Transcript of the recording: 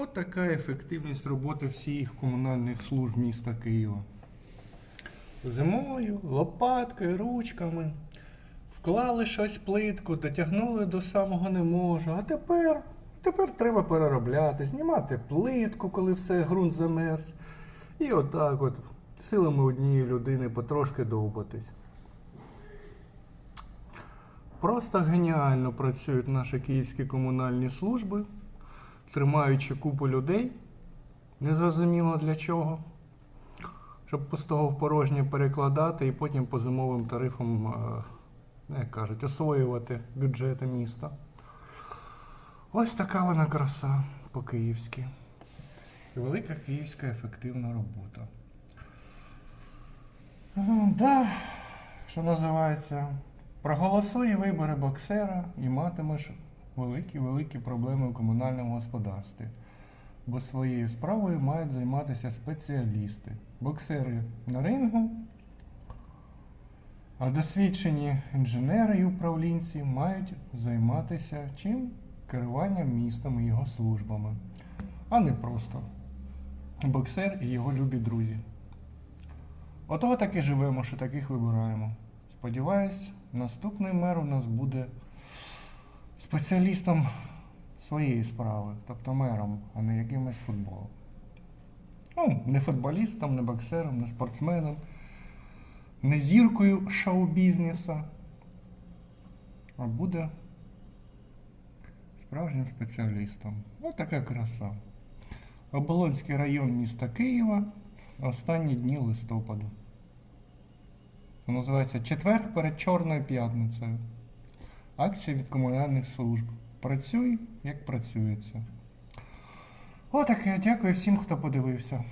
От така ефективність роботи всіх комунальних служб міста Києва. Зимою, лопаткою, ручками. Вклали щось плитку, дотягнули до самого не можу. А тепер, тепер треба переробляти, знімати плитку, коли все ґрунт замерз. І отак от силами однієї людини потрошки довбатись. Просто геніально працюють наші київські комунальні служби, тримаючи купу людей, незрозуміло для чого, щоб пустого в порожнє перекладати і потім по зимовим тарифам, е, ну, як кажуть, освоювати бюджети міста. Ось така вона краса по-київськи. Велика київська ефективна робота. Да, що називається, проголосуй і вибери боксера і матимеш великі-великі проблеми в комунальному господарстві. Бо своєю справою мають займатися спеціалісти. Боксери на рингу, а досвідчені інженери і управлінці мають займатися чим? Керуванням містом і його службами, а не просто боксер і його любі друзі. Отого так і живемо, що таких вибираємо. Сподіваюсь, наступний мер у нас буде спеціалістом своєї справи, тобто мером, а не якимось футболом. Ну, не футболістом, не боксером, не спортсменом, не зіркою шоу-бізнеса, а буде справжнім спеціалістом. Ось така краса. Оболонський район міста Києва. Останні дні листопаду. Називається Четвер перед Чорною п'ятницею. Акція від комунальних служб. Працюй, як працюється. Отаке. Дякую всім, хто подивився.